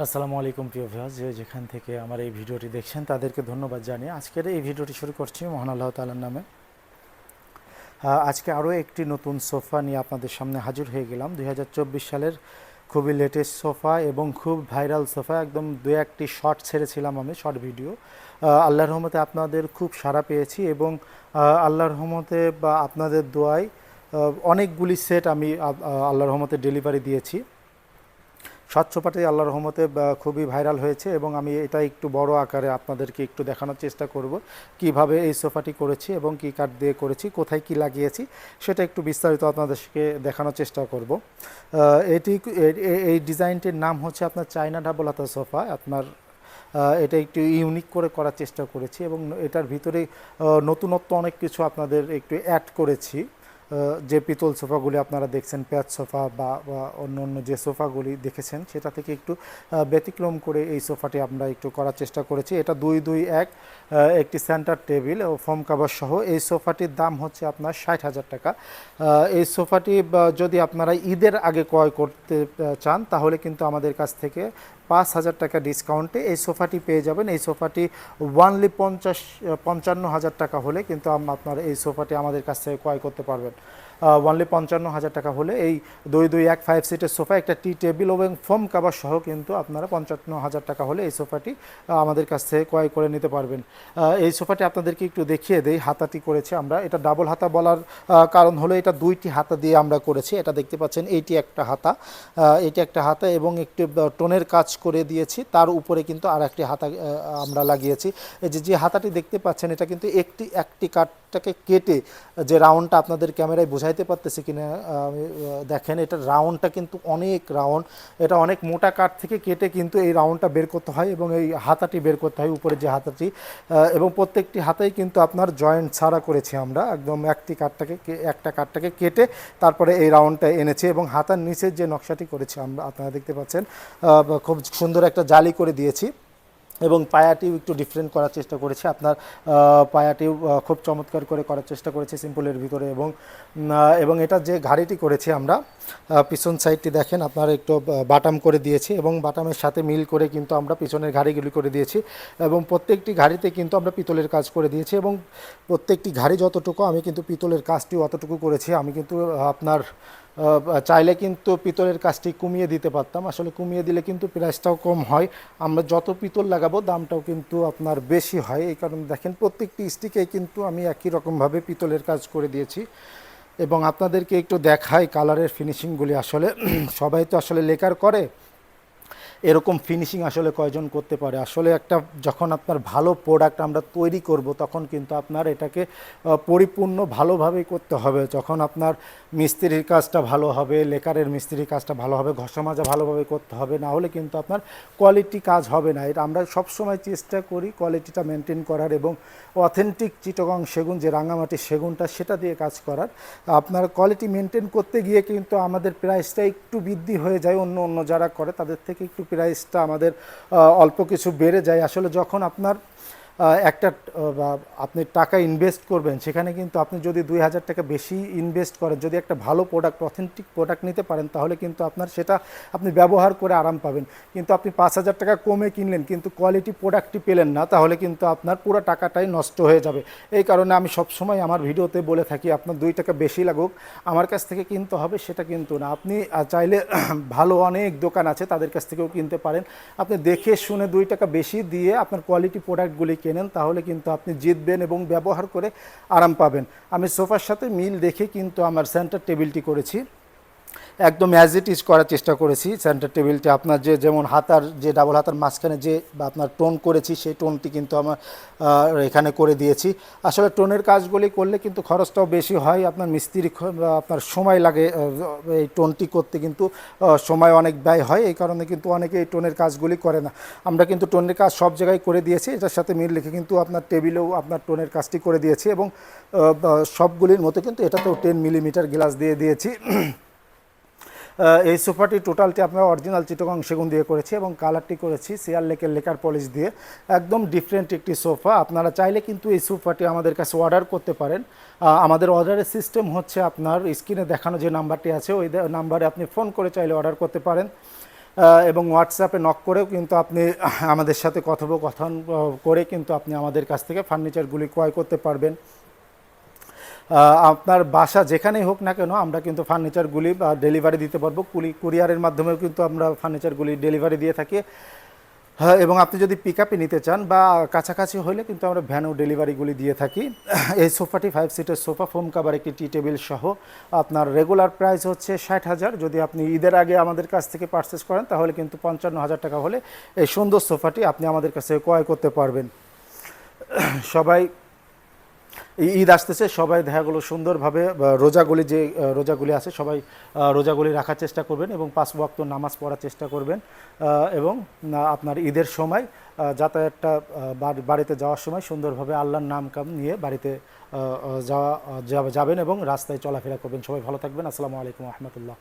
আসসালামু আলাইকুম প্রিয় ভিউয়ার্স যে যেখান থেকে আমার এই ভিডিওটি দেখছেন, তাদেরকে ধন্যবাদ জানিয়ে আজকের এই ভিডিওটি শুরু করছি মহান আল্লাহ তালার নামে। আজকে আরও একটি নতুন সোফা নিয়ে আপনাদের সামনে হাজির হয়ে গেলাম। দুই হাজার চব্বিশ সালের খুবই লেটেস্ট সোফা এবং খুব ভাইরাল সোফা। একদম দু একটি শর্ট ছেড়েছিলাম আমি শর্ট ভিডিও আল্লাহর রহমতে আপনাদের খুব সাড়া পেয়েছি এবং আল্লাহর রহমতে বা আপনাদের দোয়ায় অনেকগুলি সেট আমি আল্লাহর রহমতে ডেলিভারি দিয়েছি। স্বচ্ছপাটি আল্লাহ রহমতে খুবই ভাইরাল হয়েছে এবং আমি এটা একটু বড় আকারে আপনাদেরকে একটু দেখানোর চেষ্টা করব। কীভাবে এই সোফাটি করেছি এবং কি কাঠ দিয়ে করেছি, কোথায় কি লাগিয়েছি, সেটা একটু বিস্তারিত আপনাদেরকে দেখানোর চেষ্টা করব। এটি এই ডিজাইনটির নাম হচ্ছে আপনার চায়না ডাবল হাতা সোফা। আপনার এটা একটু ইউনিক করে করার চেষ্টা করেছি এবং এটার ভিতরে নতুনত্ব অনেক কিছু আপনাদের একটু অ্যাড করেছি। যে পিতল সোফাগুলি আপনারা দেখছেন প্যাচ সোফা বা অন্য অন্য যে সোফাগুলি দেখেছেন, সেটা থেকে একটু ব্যতিক্রম করে এই সোফাটি আমরা একটু করার চেষ্টা করেছি। এটা দুই দুই, এক একটি সেন্টার টেবিল ও ফোম কাভার সহ। এই সোফাটির দাম হচ্ছে আপনার ষাট হাজার টাকা। এই সোফাটি যদি আপনারা ঈদের আগে ক্রয় করতে চান, তাহলে কিন্তু আমাদের কাছ থেকে পাঁচ হাজার টাকা ডিসকাউন্টে এই সোফাটি পেয়ে যাবেন। এই সোফাটি ওয়ানলি পঞ্চাশ, পঞ্চান্ন হাজার টাকা হলে কিন্তু আপনারা এই সোফাটি আমাদের কাছ থেকে ক্রয় করতে পারবেন। ওয়ানলি পঞ্চান্ন হাজার টাকা হলে এই দুই দুই এক ফাইভ সিটের সোফা, একটা টি টেবিল এবং ফোম কাভার সহ কিন্তু আপনারা পঞ্চান্ন হাজার টাকা হলে এই সোফাটি আমাদের কাছ থেকে ক্রয় করে নিতে পারবেন। এই সোফাটি আপনাদেরকে একটু দেখিয়ে দেই, হাতাটি করেছে আমরা। এটা ডাবল হাতা বলার কারণ হলো এটা দুইটি হাতা দিয়ে আমরা করেছি। এটা দেখতে পাচ্ছেন, এইটি একটা হাতা। এটি একটা হাতা এবং একটি টোনের কাজ করে দিয়েছি। তার উপরে কিন্তু আর একটি হাতা আমরা লাগিয়েছি। যে যে হাতাটি দেখতে পাচ্ছেন, এটা কিন্তু একটি একটি কাঠটাকে কেটে যে রাউন্ডটা আপনাদের ক্যামেরায় বোঝাইতে পারতেছি কিনা আমি দেখেন, এটা রাউন্ডটা কিন্তু অনেক রাউন্ড। এটা অনেক মোটা কাঠ থেকে কেটে কিন্তু এই রাউন্ডটা বের করতে হয় এবং এই হাতাটি বের করতে হয়, উপরে যে হাতাটি। এবং প্রত্যেকটি হাতেই কিন্তু আপনার জয়েন্ট ছাড়া করেছি আমরা। একদম একটি কাঠটাকে একটা কাঠটাকে কেটে তারপরে এই রাউন্ডটা এনেছি এবং হাতার নিচের যে নকশাটি করেছি আমরা, আপনারা দেখতে পাচ্ছেন খুব সুন্দর একটা জালি করে দিয়েছি। এবং পায়াটিও একটু ডিফারেন্ট করার চেষ্টা করেছি। আপনার পায়াটিও খুব চমৎকার করে করার চেষ্টা করেছি সিম্পলের ভিতরে এবং এবং এটা যে ঘাড়িটি করেছি আমরা পিছন সাইডটি দেখেন, আপনার একটু বাটাম করে দিয়েছি এবং বাটামের সাথে মিল করে কিন্তু আমরা পিছনের ঘাড়িগুলি করে দিয়েছি এবং প্রত্যেকটি ঘাড়িতে কিন্তু আমরা পিতলের কাজ করে দিয়েছি এবং প্রত্যেকটি ঘাড়ি যতটুকু আমি কিন্তু পিতলের কাজটিও অতটুকু করেছি। আমি কিন্তু আপনার চাইলে কিন্তু পিতলের কাজটি কমিয়ে দিতে পারতাম। আসলে কমিয়ে দিলে কিন্তু প্রাইসটাও কম হয়। আমরা যত পিতল লাগাবো, দামটাও কিন্তু আপনার বেশি হয়। এই কারণে দেখেন, প্রত্যেকটি স্টিকেই কিন্তু আমি একই রকমভাবে পিতলের কাজ করে দিয়েছি। এবং আপনাদেরকে একটু দেখাই কালারের ফিনিশিংগুলি আসলে সবাই তো আসলে লেকার করে। এরকম ফিনিশিং আসলে কয়জন করতে পারে? আসলে একটা যখন আপনার ভালো প্রোডাক্ট আমরা তৈরি করব, তখন কিন্তু আপনার এটাকে পরিপূর্ণ ভালোভাবেই করতে হবে। যখন আপনার মিস্ত্রির কাজটা ভালো হবে, লেকারের মিস্ত্রির কাজটা ভালো হবে ঘষা মাজা ভালোভাবে করতে হবে, না হলে কিন্তু আপনার কোয়ালিটি কাজ হবে না। এটা আমরা সবসময় চেষ্টা করি কোয়ালিটিটা মেনটেন করার এবং অথেন্টিক চিটগং সেগুন, যে রাঙামাটি সেগুনটা, সেটা দিয়ে কাজ করার। আপনার কোয়ালিটি মেনটেন করতে গিয়ে কিন্তু আমাদের প্রাইসটা একটু বৃদ্ধি হয়ে যায়। অন্য অন্য যারা করে, তাদের থেকে একটু প্রাইসটা আমাদের অল্প কিছু বেড়ে যায়। আসলে যখন আপনার একটা আপনি টাকা ইনভেস্ট করবেন, সেখানে কিন্তু আপনি যদি দুই হাজার টাকা বেশি ইনভেস্ট করেন, যদি একটা ভালো প্রোডাক্ট অথেন্টিক প্রোডাক্ট নিতে পারেন, তাহলে কিন্তু আপনার সেটা আপনি ব্যবহার করে আরাম পাবেন। কিন্তু আপনি পাঁচ হাজার টাকা কমে কিনলেন, কিন্তু কোয়ালিটি প্রোডাক্টটি পেলেন না, তাহলে কিন্তু আপনার পুরো টাকাটাই নষ্ট হয়ে যাবে। এই কারণে আমি সবসময় আমার ভিডিওতে বলে থাকি, আপনার দুই টাকা বেশি লাগুক, আমার কাছ থেকে কিনতে হবে সেটা কিন্তু না। আপনি চাইলে ভালো অনেক দোকান আছে, তাদের কাছ থেকেও কিনতে পারেন। আপনি দেখে শুনে দুই টাকা বেশি দিয়ে আপনার কোয়ালিটি প্রোডাক্টগুলি কেনেন তাহলে কিন্তু আপনি জিতবেন এবং ব্যবহার করে আরাম পাবেন। আমি সোফার সাথে মিল দেখে কিন্তু আমার সেন্টার টেবিলটি করেছি। একদম অ্যাজ ইট ইজ করার চেষ্টা করেছি। সেন্টার টেবিলটি আপনার যে যেমন হাতার, যে ডাবল হাতার মাঝখানে যে বা আপনার টোন করেছি, সেই টোনটি কিন্তু আমার এখানে করে দিয়েছি। আসলে টোনের কাজগুলি করলে কিন্তু খরচটাও বেশি হয়। আপনার মিস্ত্রি আপনার সময় লাগে এই টোনটি করতে কিন্তু সময় অনেক ব্যয় হয়। এই কারণে কিন্তু অনেকে এই টোনের কাজগুলি করে না। আমরা কিন্তু টোনের কাজ সব জায়গায় করে দিয়েছি। এটার সাথে মিল রেখে কিন্তু আপনার টেবিলেও আপনার টোনের কাজটি করে দিয়েছি এবং সবগুলির মতো কিন্তু এটাতেও টেন মিলিমিটার গ্লাস দিয়ে দিয়েছি। এই সোফাটি টোটালটি আপনার অরিজিনাল চিটগং সেগুন দিয়ে করেছি এবং কালারটি করেছি সিয়ার লেকের লেকার পলিশ দিয়ে। একদম ডিফারেন্ট একটি সোফা। আপনারা চাইলে কিন্তু এই সোফাটি আমাদের কাছে অর্ডার করতে পারেন। আমাদের অর্ডারের সিস্টেম হচ্ছে আপনার স্ক্রিনে দেখানো যে নাম্বারটি আছে, ওই নাম্বারে আপনি ফোন করে চাইলে অর্ডার করতে পারেন। এবং হোয়াটসঅ্যাপে নক করেও কিন্তু আপনি আমাদের সাথে কথোপকথন করে কিন্তু আপনি আমাদের কাছ থেকে ফার্নিচারগুলি ক্রয় করতে পারবেন। আপনার বাসা যেখানেই হোক না কেন, আমরা কিন্তু ফার্নিচারগুলি বা ডেলিভারি দিতে পারব। কুলি, কুরিয়ারের মাধ্যমেও কিন্তু আমরা ফার্নিচারগুলি ডেলিভারি দিয়ে থাকি। হ্যাঁ এবং আপনি যদি পিক আপে নিতে চান বা কাছাকাছি হলে কিন্তু আমরা ভ্যানও ডেলিভারিগুলি দিয়ে থাকি। এই সোফাটি ফাইভ সিটের সোফা ফোম কাভার একটি টি টেবিল সহ। আপনার রেগুলার প্রাইস হচ্ছে ষাট হাজার। যদি আপনি ঈদের আগে আমাদের কাছ থেকে পারচেস করেন, তাহলে কিন্তু পঞ্চান্ন হাজার টাকা হলে এই সুন্দর সোফাটি আপনি আমাদের কাছে ক্রয় করতে পারবেন। সবাই ঈদ আসতেছে, সবাই দেখা দেখাগুলো সুন্দরভাবে রোজাগুলি যে রোজাগুলি আছে, সবাই রোজাগুলি রাখার চেষ্টা করবেন এবং পাঁচ ওয়াক্ত নামাজ পড়ার চেষ্টা করবেন এবং আপনার ঈদের সময় যাতায়াতটা বাড়িতে যাওয়ার সময় সুন্দরভাবে আল্লাহর নাম কাম নিয়ে বাড়িতে যাওয়া যাবেন এবং রাস্তায় চলাফেরা করবেন। সবাই ভালো থাকবেন। আসসালামু আলাইকুম রহমতুল্লাহ।